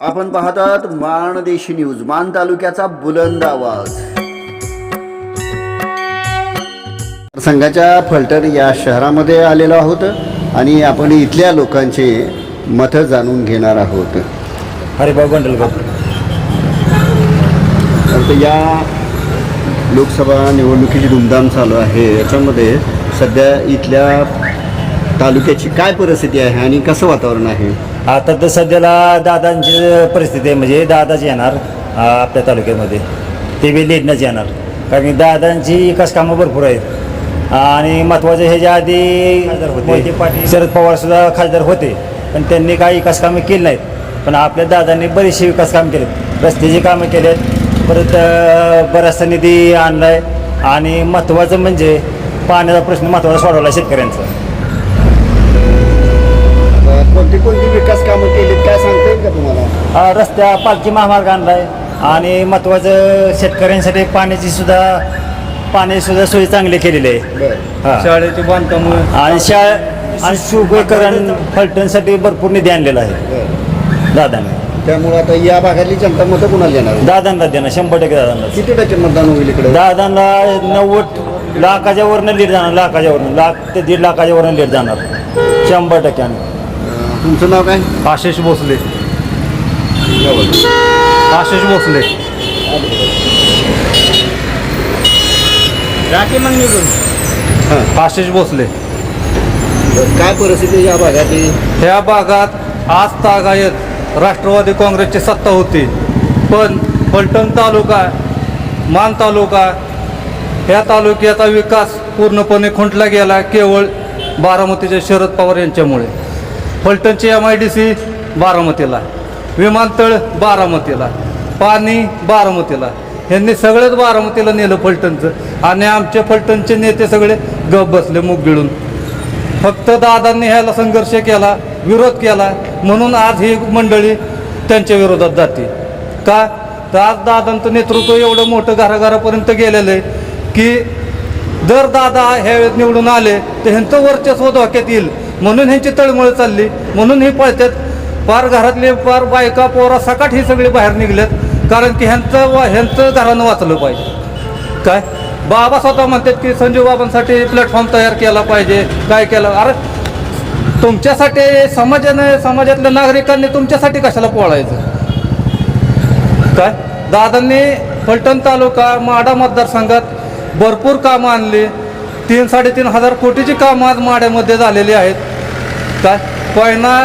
आपण पाहतात माणदेशी न्यूज मान तालुक्याचा बुलंद आवाज. संघाच्या फलटण या शहरामध्ये आलेलो आहोत आणि आपण इथल्या लोकांचे मतं जाणून घेणार आहोत. हरिभाऊ गोंडलकर तर या लोकसभा निवडणुकीची धुमधाम चालू आहे. याच्यामध्ये सध्या इथल्या तालुक्याची काय परिस्थिती आहे आणि कसं वातावरण आहे? आता तर सध्याला दादांची परिस्थिती आहे म्हणजे दादाच येणार आपल्या तालुक्यामध्ये. ते बी लीडनंच येणार. कारण की दादांची विकास कामं भरपूर आहेत. आणि महत्त्वाचं ह्याच्या आधी खासदार होते. पाटील शरद पवार सुद्धा खासदार होते. पण त्यांनी काही विकास कामं केली नाहीत. पण आपल्या दादांनी बरीचशी विकास कामं केलेत. रस्त्याची कामं केलेत. परत बराचसा निधी आणलाय. आणि महत्त्वाचं म्हणजे पाण्याचा प्रश्न महत्त्वाचा सोडवला शेतकऱ्यांचा. कोणती कोणती विकास कामं केलीत काय सांगता येईल का तुम्हाला? हा रस्त्या पालखी महामार्ग आणलाय. आणि महत्त्वाचं शेतकऱ्यांसाठी पाण्याची सुद्धा पाण्याची सुद्धा सोयी चांगली केलेली आहे. बरं. हा. शाळेचे बांधकाम. आणि शाळा आणि सुगीकरण फलटणसाठी भरपूर निधी आणलेला आहे. बरं. दादांनी. त्यामुळे आता या भागातली जनता मतं कुणाला देणार? दादांना देणार शंभर टक्के दादांना. किती टक्के मतदान होईल इकडे? दादांना नव्वद लाखाच्या वरनं लीड जाणार लाखाच्या वरनं. लाख ते दीड लाखाच्या वरनं लीड जाणार. शंभर टक्क्याने. तुमचं नाव काय? आशिष भोसले. आशिष भोसले. हां. आशिष भोसले. काय परिस्थिती या भागातली? ह्या भागात आज तागायत राष्ट्रवादी काँग्रेसची सत्ता होती. पण फलटण तालुका मान तालुका ह्या तालुक्याचा विकास पूर्णपणे खुंटला गेला केवळ बारामतीचे शरद पवार यांच्यामुळे. फलटणची एम आय डी सी बारामतीला विमानतळ बारामतीला पाणी बारामतीला. ह्यांनी सगळंच बारामतीला नेलं फलटणचं. आणि आमचे फलटणचे नेते सगळे गप बसले मुग गिळून. फक्त दादांनी ह्याला संघर्ष केला विरोध केला. म्हणून आज ही मंडळी त्यांच्या विरोधात जाते. का? तर आज दादांचं नेतृत्व एवढं मोठं घराघरापर्यंत गेलेलं आहे की जर दादा ह्यावेळेस निवडून आले तर ह्यांचं वर्चस्व धोक्यात येईल. म्हणून ह्यांची तळमळ चालली. म्हणून ही पळतात पार घरातले पार बायका पोरा सकाट ही सगळे बाहेर निघलेत कारण की ह्यांचं वा ह्यांचं घरानं वाचलं पाहिजे. काय? बाबा स्वतः म्हणतात की संजीव बाबांसाठी प्लॅटफॉर्म तयार केला पाहिजे. काय केलं? अरे तुमच्यासाठी समाजाने समाजातल्या नागरिकांनी तुमच्यासाठी कशाला पोळायचं? काय? दादांनी फलटण तालुका माडा मतदारसंघात भरपूर कामं आणली. तीन साडेतीन हजार कोटीची कामं आज माड्यामध्ये झालेली आहेत. काय कोयना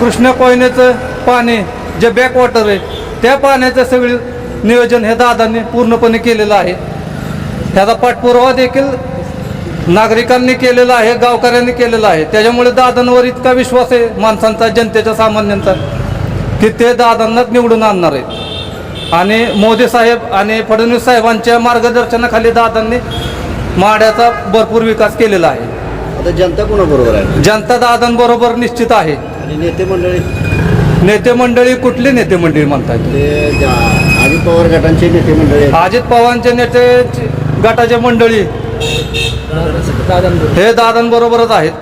कृष्ण कोयनेचं पाणी जे बॅकवॉटर आहे त्या पाण्याचं सगळी नियोजन हे दादांनी पूर्णपणे केलेलं आहे. त्याचा पाठपुरावा देखील नागरिकांनी केलेला आहे गावकऱ्यांनी केलेला आहे. त्याच्यामुळे दादांवर इतका विश्वास आहे माणसांचा जनतेच्या सामान्यांचा की ते दादांनाच निवडून आणणार आहेत. आणि मोदी साहेब आणि फडणवीस साहेबांच्या मार्गदर्शनाखाली दादांनी माड्याचा भरपूर विकास केलेला आहे. आता जनता कोणाबरोबर आहे? जनता दादांबरोबर निश्चित आहे. आणि नेते मंडळी? नेते मंडळी कुठली नेते मंडळी म्हणतात ते ज्या अजित पवार गटांचे नेते मंडळी आहेत. अजित पवारांचे नेते गटाचे मंडळी. हे दादांबरोबरच आहेत.